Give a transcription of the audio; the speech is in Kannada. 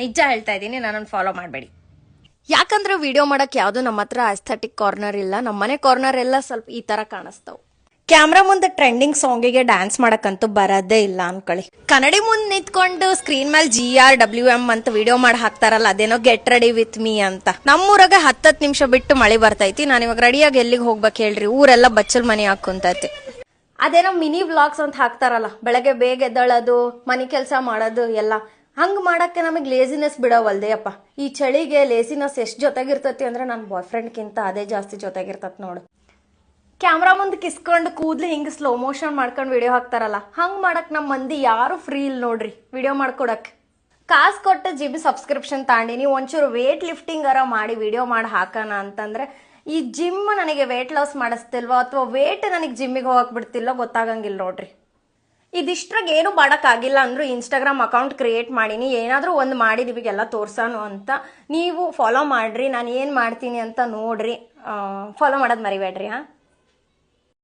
ನಿಜ ಹೇಳ್ತಾ ಇದ್ದೀನಿ ನನ್ನನ್ನು ಫಾಲೋ ಮಾಡಬೇಡಿ. ಯಾಕಂದ್ರೆ ವಿಡಿಯೋ ಮಾಡಕ್ ಯಾವುದು ನಮ್ಮ ಹತ್ರ ಅಸ್ಥೆಟಿಕ್ ಕಾರ್ನರ್ ಇಲ್ಲ, ನಮ್ಮ ಮನೆ ಕಾರ್ನರ್ ಎಲ್ಲ ಸ್ವಲ್ಪ ಈ ತರ ಕಾಣಿಸ್ತಾವ್. ಕ್ಯಾಮ್ರಾ ಮುಂದೆ ಟ್ರೆಂಡಿಂಗ್ ಸಾಂಗಿಗೆ ಡ್ಯಾನ್ಸ್ ಮಾಡಕ್ಕಂತೂ ಬರೋದೇ ಇಲ್ಲ ಅನ್ಕೊಳ್ಳಿ. ಕನ್ನಡಿ ಮುಂದೆ ನಿಂತ್ಕೊಂಡು ಸ್ಕ್ರೀನ್ ಮೇಲೆ ಜಿ ಆರ್ ಡಬ್ಲ್ಯೂ ಎಂ ಅಂತ ವಿಡಿಯೋ ಮಾಡಿ ಹಾಕ್ತಾರಲ್ಲ, ಅದೇನೋ ಗೆಟ್ ರೆಡಿ ವಿತ್ ಮೀ ಅಂತ. ನಮ್ಮೂರಾಗ ಹತ್ತತ್ತು ನಿಮಿಷ ಬಿಟ್ಟು ಮಳೆ ಬರ್ತೈತಿ, ನಾನು ಇವಾಗ ರೆಡಿಯಾಗಿ ಎಲ್ಲಿಗೆ ಹೋಗ್ಬೇಕು ಹೇಳ್ರಿ, ಊರೆಲ್ಲ ಬಚ್ಚಲ್ ಮನೆ ಹಾಕೊಂತೈತಿ ಅದೇನೋ ಮಿನಿ ವ್ಲಾಗ್ಸ್ ಅಂತ ಹಾಕ್ತಾರಲ್ಲ, ಬೆಳಗ್ಗೆ ಬೇಗ ಎದ್ದಳೋದು, ಮನೆ ಕೆಲಸ ಮಾಡೋದು, ಎಲ್ಲ. ಹಂಗ್ ಮಾಡಕ್ಕೆ ನಮಗೆ ಲೇಸಿನೆಸ್ ಬಿಡವಲ್ದೆ ಅಪ್ಪ. ಈ ಚಳಿಗೆ ಲೇಸಿನೆಸ್ ಎಷ್ಟು ಜೊತೆಗಿರ್ತತಿ ಅಂದ್ರೆ ನನ್ನ ಬಾಯ್ ಫ್ರೆಂಡ್ಗಿಂತ ಅದೇ ಜಾಸ್ತಿ ಜೊತೆಗಿರ್ತತ್ ನೋಡು. ಕ್ಯಾಮ್ರಾ ಮುಂದೆ ಕಿಸ್ಕೊಂಡು ಕೂದಲು ಹಿಂಗೆ ಸ್ಲೋ ಮೋಷನ್ ಮಾಡ್ಕೊಂಡು ವಿಡಿಯೋ ಹಾಕ್ತಾರಲ್ಲ, ಹಂಗ್ ಮಾಡಕ್ಕೆ ನಮ್ಮ ಮಂದಿ ಯಾರು ಫ್ರೀ ಇಲ್ಲ ನೋಡ್ರಿ ವಿಡಿಯೋ ಮಾಡ್ಕೊಡಕ್ಕೆ ಕಾಸು ಕೊಟ್ಟು ಜಿಮ್ ಸಬ್ಸ್ಕ್ರಿಪ್ಷನ್ ತಗೊಂಡಿ ನೀವು ಒಂಚೂರು ವೇಟ್ ಲಿಫ್ಟಿಂಗ್ ಅರ ಮಾಡಿ ವಿಡಿಯೋ ಮಾಡಿ ಹಾಕೋಣ ಅಂತಂದ್ರೆ, ಈ ಜಿಮ್ ನನಗೆ ವೇಟ್ ಲಾಸ್ ಮಾಡಿಸ್ತಿಲ್ವೋ ಅಥವಾ ವೇಟ್ ನನಗೆ ಜಿಮ್ಮಿಗೆ ಹೋಗಕ್ ಬಿಡ್ತಿಲ್ಲೋ ಗೊತ್ತಾಗಂಗಿಲ್ಲ ನೋಡ್ರಿ. ಇದಿಷ್ಟ್ರಾಗ ಏನು ಮಾಡೋಕ್ಕಾಗಿಲ್ಲ ಅಂದ್ರು ಇನ್ಸ್ಟಾಗ್ರಾಮ್ ಅಕೌಂಟ್ ಕ್ರಿಯೇಟ್ ಮಾಡೀನಿ. ಏನಾದರೂ ಒಂದು ಮಾಡಿ ನಿಮಗೆಲ್ಲ ತೋರ್ಸಾನು ಅಂತ. ನೀವು ಫಾಲೋ ಮಾಡ್ರಿ, ನಾನು ಏನು ಮಾಡ್ತೀನಿ ಅಂತ ನೋಡ್ರಿ. ಫಾಲೋ ಮಾಡೋದು ಮರಿಬೇಡ್ರಿ, ಹಾಂ?